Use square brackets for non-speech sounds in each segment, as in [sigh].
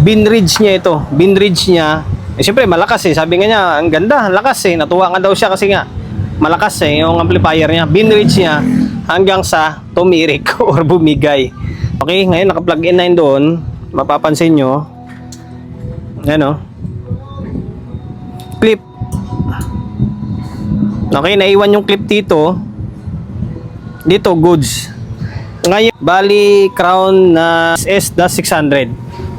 Binridge niya ito. Binridge niya. Eh, siyempre, malakas eh. Sabi nga niya, ang ganda, lakas eh. Natuwa nga daw siya kasi nga, malakas eh, yung amplifier niya. Binridge niya hanggang sa tumirik [laughs] or bumigay. Okay, ngayon naka-plug in na yun doon. Mapapansin nyo. Ano? Clip. Okay, naiwan yung clip dito. Dito, goods. Ngayon, bali crown na S-600.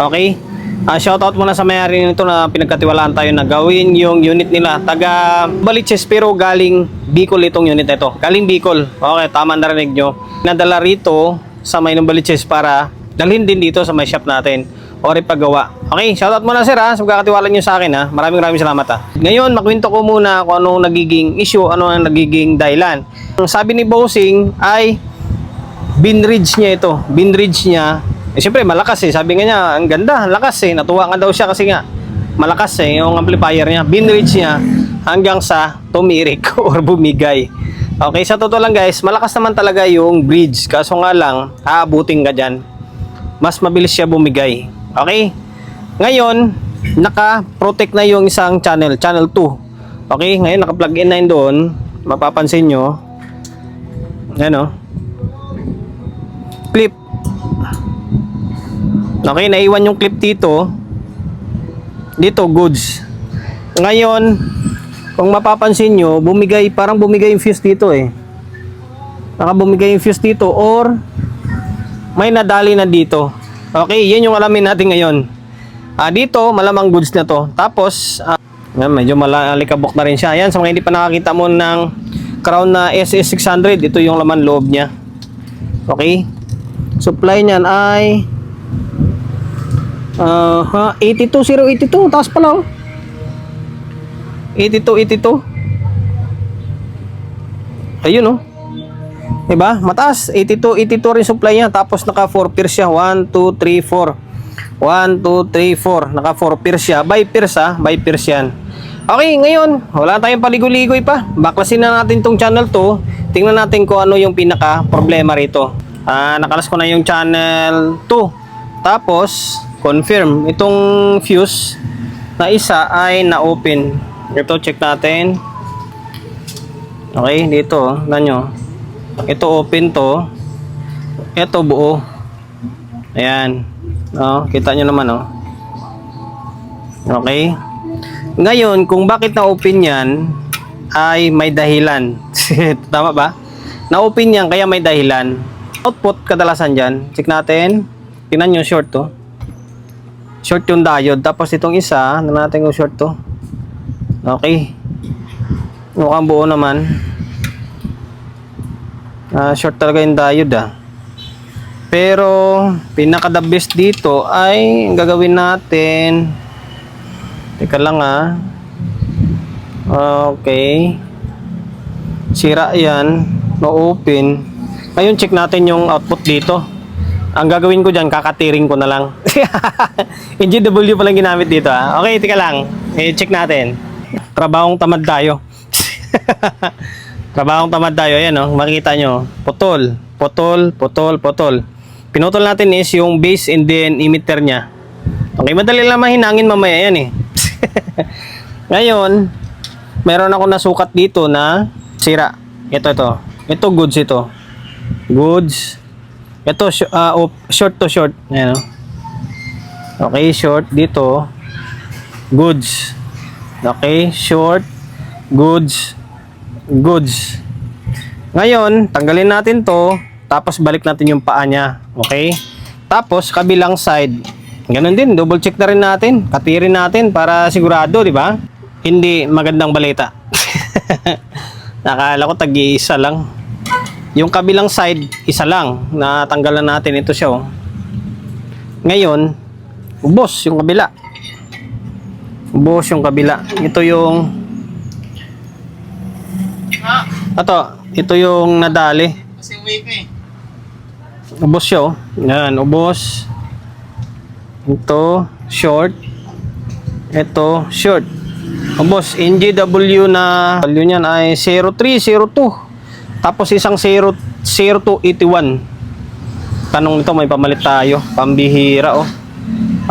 Okay? Ah, shoutout muna sa may-ari nito na pinagkatiwalaan tayo na gawin yung unit nila. Taga Baliches pero galing Bicol itong unit na ito. Galing Bicol. Okay, tama narinig nyo. Nadala rito sa may Baliches para dalhin din dito sa may shop natin o ipagawa. Okay, shoutout muna sir ha, sa pagkakatiwala nyo sa akin ha. Maraming maraming salamat ha. Ngayon, makwento ko muna kung anong nagiging issue, ano ang nagiging dahilan. Sabi ni Bossing ay binridge niya ito. Binridge niya. Eh, siyempre, malakas eh. Sabi nga niya, ang ganda, lakas eh. Natuwa nga daw siya kasi nga, malakas eh, yung amplifier niya. Binridge niya hanggang sa tumirik [laughs] or bumigay. Okay, sa totoo lang guys, malakas naman talaga yung bridge. Kaso nga lang, aabutin ka dyan. Mas mabilis siya bumigay. Okay? Ngayon, naka-protect na yung isang channel, channel 2. Okay, ngayon naka-plug in na yun doon. Mapapansin nyo. Ano? Clip. Okay, naiwan yung clip dito. Dito, goods. Ngayon, kung mapapansin nyo, bumigay, parang bumigay yung fuse dito eh. Naka bumigay yung fuse dito or may nadali na dito. Okay, yun yung alamin natin ngayon. Ah, dito, malamang goods na to. Tapos, ah, yan, medyo malalikabok na rin siya. Yan, sa mga hindi pa nakakita mo ng crown na SS600, ito yung laman loob niya. Okay? Supply niyan ay uh, ha, 82082. Taas pala oh. 8282. Ayun oh. Diba? Mataas. 82, 82 rin supply niya. Tapos naka 4 pairs siya. 1, 2, 3, 4. 1, 2, 3, 4. Naka 4 pairs siya. By pairs ha. By pairs yan. Okay, ngayon, wala tayong paligoy-ligoy pa. Baklasin na natin tong channel to. Tingnan natin kung ano yung pinaka problema rito. Ah, nakalas ko na yung channel 2. Tapos, confirm. Itong fuse na isa ay na-open. Ito, check natin. Okay, dito. Ganyo. Ito open to. Ito buo. Ayan. Oh, kita nyo naman oh. Okay. Ngayon, kung bakit na-open yan, ay may dahilan. [laughs] Tama ba? Na-open yan, kaya may dahilan. Output kadalasan dyan. Check natin. Tingnan nyo, short to. Short yung diode. Tapos itong isa, na natin kung short to. Okay. Mukhang buo naman. Ah, short talaga yung diode ah. Pero pinaka the best dito ay gagawin natin. Teka lang ah. Okay. Sira yan. No open. Ngayon check natin yung output dito. Ang gagawin ko dyan, kakatiring ko na lang. [laughs] yung GW pa lang ginamit dito ah. Okay, teka lang. Eh, check natin. Trabahong tamad tayo. [laughs] Trabahong tamad tayo. Ayan oh, makikita nyo. Putol, putol, putol, putol. Pinutol natin is yung base and then emitter niya. Okay, madali lang mahinangin mamaya yan eh. [laughs] Ngayon, meron ako nasukat dito na sira. Ito, ito. Ito, goods ito. Goods. Ito, op- short to short. Ayan oh. Okay, short dito. Goods. Okay, short. Goods goods. Ngayon, tanggalin natin to, tapos balik natin yung paa niya. Okay? Tapos, kabilang side. Ganun din, double check na rin natin. Katirin natin para sigurado, di ba? Hindi magandang balita. [laughs] Nakala ko tag-iisa lang. Yung kabilang side, isa lang. Natanggalan natin ito siya. Oh. Ngayon, ubos yung kabila. Ubos yung kabila. Ito yung ito, ito yung nadali. Kasi week eh. Ubos siya, oh. Yan, ubos. Ito, short. Ito, short. Ubos, NGW na value niyan ay 0302. Tapos isang 0, 0281. Tanong nito, may pamalit tayo. Pambihira, oh.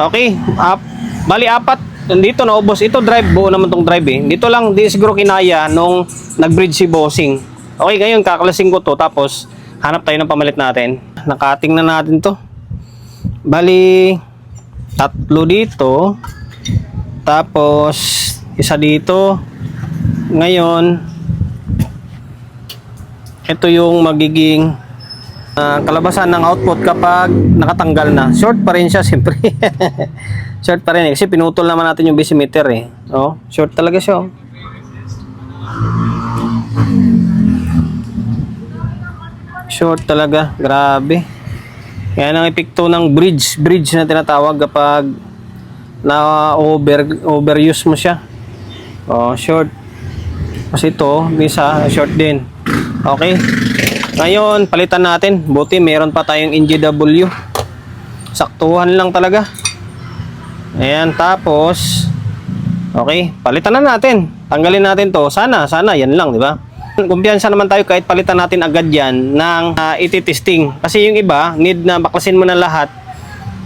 Okay, up. Bali apat. Dito naubos. Ito drive, buo naman tong drive eh. Dito lang, di siguro kinaya nung nag-bridge si bossing. Okay, ngayon kaklasing ko to. Tapos, hanap tayo ng pamalit natin. Nakating na natin to. Bali, tatlo dito. Tapos, isa dito. Ngayon, ito yung magiging ah, kalabasan ng output kapag nakatanggal na. Short pa rin siya, siyempre. [laughs] short pa rin eh. Kasi pinutol naman natin yung bisimeter eh. Oh, short talaga siya. oh. Short talaga. Grabe. Yan ang epekto ng bridge. Bridge na tinatawag kapag na over overuse mo siya. Oh, short. Kasi ito, isa short din. Okay. Ngayon, palitan natin. Buti meron pa tayong NGW. Saktuhan lang talaga. Ayan, tapos Okay, palitan na natin. Tanggalin natin 'to. Sana, sana 'yan lang, di ba? Kumpiyansa naman tayo kahit palitan natin agad 'yan ng uh, iti-testing. Kasi yung iba, need na baklasin mo na lahat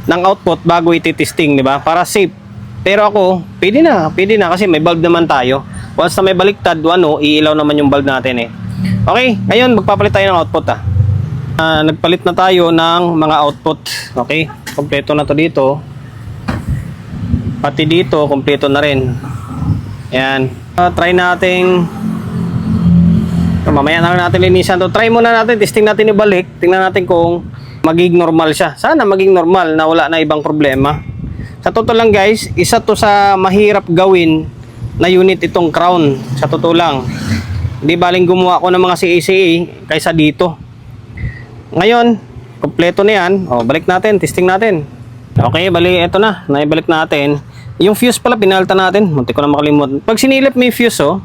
ng output bago iti-testing, di ba? Para safe. Pero ako, pwede na, pwede na kasi may bulb naman tayo. Once na may baliktad, ano, iilaw naman yung bulb natin eh. Okay, ngayon magpapalit tayo ng output ah. Ah, nagpalit na tayo ng mga output. Okay, kompleto na to dito. Pati dito, kompleto na rin. Yan. Ah, try nating So, mamaya na lang natin linisan to. Try muna natin, testing natin ibalik. Tingnan natin kung magiging normal siya. Sana maging normal na wala na ibang problema. Sa totoo lang guys, isa to sa mahirap gawin na unit itong crown. Sa totoo lang. Hindi baling gumawa ko ng mga CACA kaysa dito. Ngayon, kompleto na yan. O, balik natin, testing natin. Okay, bali, eto na. Naibalik natin. Yung fuse pala, pinalta natin. Munti ko na makalimutan. Pag sinilip mo fuse, oh,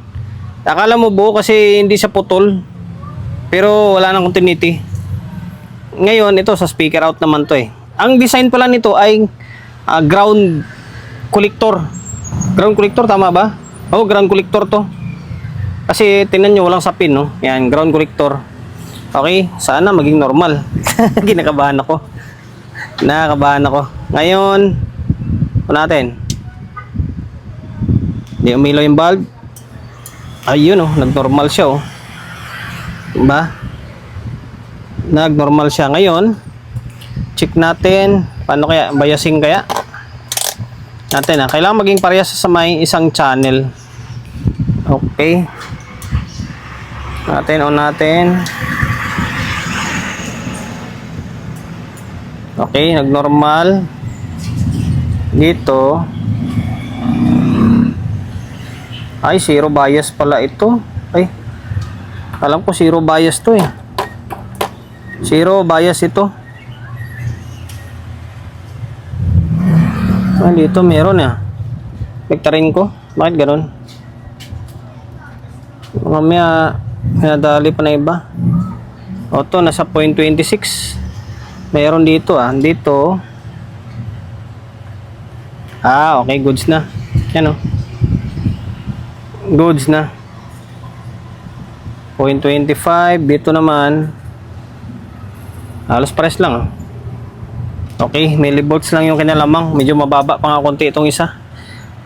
akala mo buo kasi hindi siya putol. Pero wala nang continuity. Ngayon, ito sa speaker out naman to eh. Ang design pala nito ay ah, ground collector. Ground collector, tama ba? Oh, ground collector to. Kasi tingnan nyo, walang sapin, no? Yan, ground collector. Okay, sana maging normal. [laughs] Kinakabahan ako. Nakakabahan ako. Ngayon, ano natin? Hindi umilaw yung bulb. Ayun, oh, nag-normal siya, oh. Diba? Nag-normal siya. Ngayon, check natin. Paano kaya? Biasing kaya? Natin, ah. Kailangan maging parehas sa may isang channel. Okay. Natin, on natin. Okay, nag-normal. Dito. Ay, zero bias pala ito. Ay, alam ko zero bias to eh. Zero bias ito. Ah, dito meron ah. Vectorin ko. Bakit ganun? Mamaya, nadali pa na iba. O to, nasa 0.26. Meron dito ah. Dito. Ah, okay. Goods na. Yan oh. Goods na. 0.25. Dito naman. Halos pares lang oh. Okay, millivolts lang yung kinalamang. Medyo mababa pa nga konti itong isa.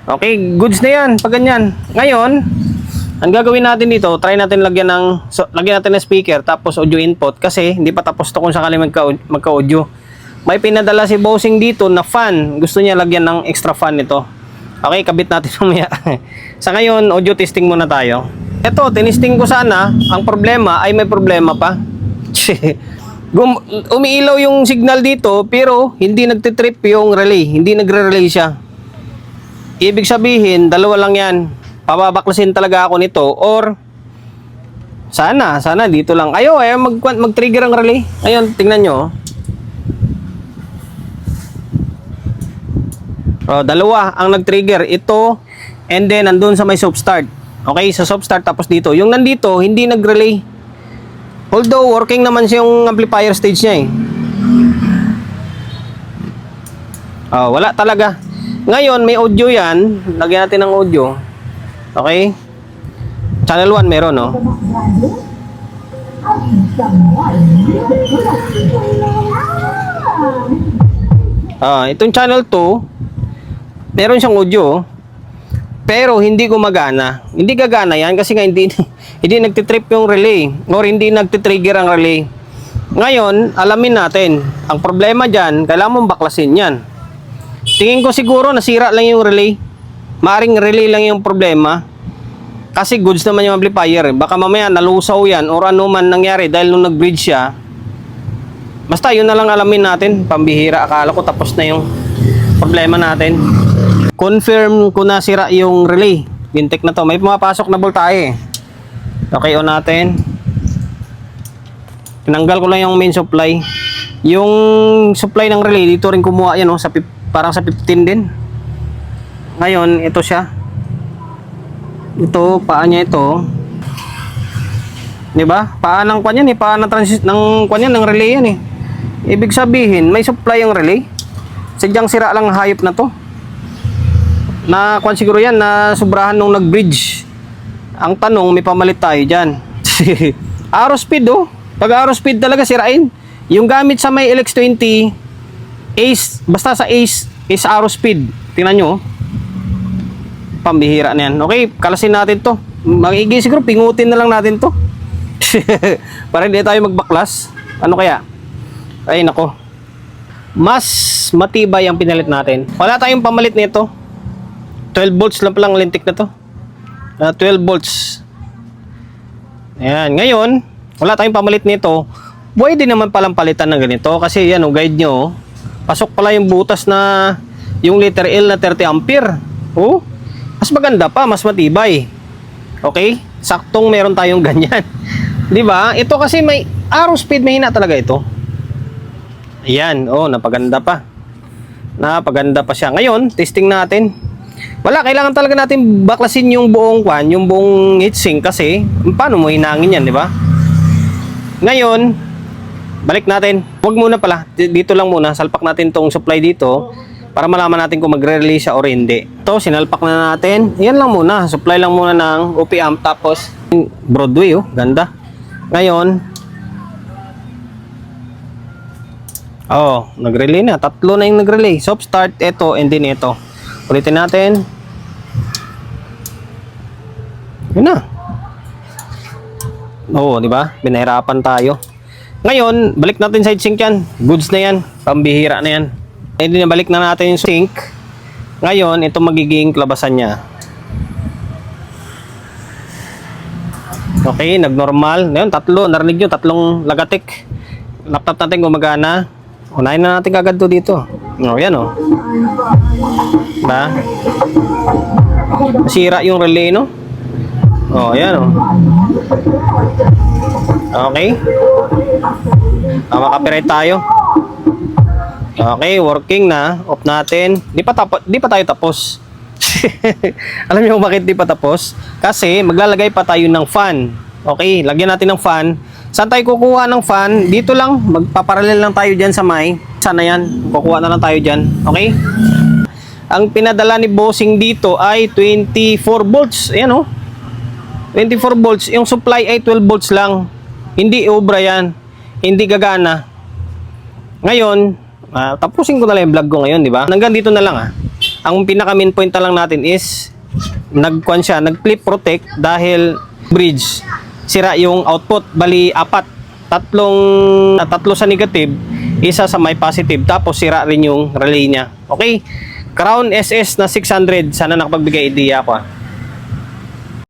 Okay, goods na yan. Pag ganyan. Ngayon, ang gagawin natin dito, try natin lagyan ng so, lagyan natin ng speaker tapos audio input kasi hindi pa tapos to kung sakali magka, magka-audio. May pinadala si Bossing dito na fan. Gusto niya lagyan ng extra fan nito. Okay, kabit natin [laughs] mamaya. Sa ngayon, audio testing muna tayo. Ito, tinisting ko sana. Ang problema ay may problema pa. [laughs] Gum- umiilaw yung signal dito pero hindi nagtitrip yung relay. Hindi nagre-relay siya. Ibig sabihin, dalawa lang yan. Pababaklasin talaga ako nito or sana, sana dito lang. Ayo, ayaw mag, mag-trigger ang relay. Ayun, tingnan nyo. Oh, dalawa ang nag-trigger. Ito and then nandun sa may soft start. Okay, sa soft start tapos dito. Yung nandito, hindi nag-relay. Although working naman siya yung amplifier stage niya eh. Oh, wala talaga. Ngayon, may audio yan. Lagyan natin ng audio. Okay? Channel 1 meron, no? Ah, itong channel 2, Meron siyang audio, pero hindi gumagana. Hindi gagana yan kasi nga hindi, [laughs] hindi nagtitrip yung relay or hindi nagtitrigger ang relay. Ngayon, alamin natin. Ang problema dyan, kailangan mong baklasin yan. Tingin ko siguro nasira lang yung relay. Maaring relay lang yung problema. Kasi goods naman yung amplifier. eh. Baka mamaya nalusaw yan or ano man nangyari dahil nung nag-bridge siya. Basta yun na lang alamin natin. Pambihira. Akala ko tapos na yung problema natin. Confirm ko na sira yung relay. Bintek na to. May pumapasok na voltahe. Okay, on natin. Tinanggal ko lang yung main supply. Yung supply ng relay, dito rin kumuha yan, oh, sa, parang sa 15 din. Ngayon, ito siya. Ito, paa niya ito. 'Di ba? Paa ng kwan yan eh, paa ng transit ng kwan yan, ng relay yan eh. Ibig sabihin, may supply yung relay. Sadyang sira lang ang hayop na to. Na kwan siguro yan, na sobrahan nung nag-bridge. Ang tanong, may pamalit tayo dyan. [laughs] arrow speed oh. Pag arrow speed talaga sirain. Yung gamit sa may LX20, Ace, basta sa Ace, is arrow speed. Tingnan nyo oh pambihira na yan. Okay, kalasin natin to. Magiging siguro, pingutin na lang natin to. [laughs] Para hindi tayo magbaklas. Ano kaya? Ay, nako. Mas matibay ang pinalit natin. Wala tayong pamalit nito. 12 volts lang palang lintik na to. Ah, 12 volts. Ayan. Ngayon, wala tayong pamalit nito. Pwede naman palang palitan ng ganito. Kasi yan, oh, guide nyo. oh. Pasok pala yung butas na yung letter L na 30 ampere. Oh, mas maganda pa, mas matibay. Okay? Saktong meron tayong [laughs] ganyan. 'Di ba? Ito kasi may arrow speed mahina talaga ito. Ayan, oh, napaganda pa. Napaganda pa siya. Ngayon, testing natin. Wala, kailangan talaga natin baklasin yung buong kwan, yung buong heatsink kasi paano mo hinangin yan, di ba? Ngayon, balik natin. Huwag muna pala, dito lang muna, salpak natin tong supply dito para malaman natin kung magre-release siya or hindi. Ito, sinalpak na natin. Yan lang muna, supply lang muna ng OP tapos Broadway, oh, ganda. Ngayon, oh, nag-relay na. Tatlo na yung nag-relay. Soft start, ito, and then ito. Ulitin natin. Yun na. Oo, di ba? Binahirapan tayo. Ngayon, balik natin sa heatsink yan. Goods na yan. Pambihira na yan. E di balik na natin yung sink. Ngayon, ito magiging klabasan niya. Okay, nag-normal. Ngayon, tatlo. Narinig nyo, tatlong lagatik. Laptop natin gumagana. Unahin na natin kagad to dito. O, yan o. Ba? Nasira yung relay, no? O, yan o. Okay. Ah, makapirate tayo. Okay, working na. Off natin. Di pa, tapo, di pa tayo tapos. [laughs] Alam niyo kung bakit di pa tapos? Kasi maglalagay pa tayo ng fan. Okay, lagyan natin ng fan. Saan tayo kukuha ng fan? Dito lang. Magpaparallel lang tayo dyan sa may. Sana yan. Kukuha na lang tayo dyan. Okay? Ang pinadala ni Bossing dito ay 24 volts. Ayan oh. 24 volts. Yung supply ay 12 volts lang. Hindi obra yan. Hindi gagana. Ngayon, ah, tapusin ko na lang yung vlog ko ngayon, di ba? Hanggang dito na lang ah. Ang pinaka main point na lang natin is nagkuan siya, nag-clip protect dahil bridge sira yung output. Bali apat. Tatlong ah, tatlo sa negative, isa sa may positive tapos sira rin yung relay niya. Okay? Crown SS na 600 sana nakapagbigay idea ako ah.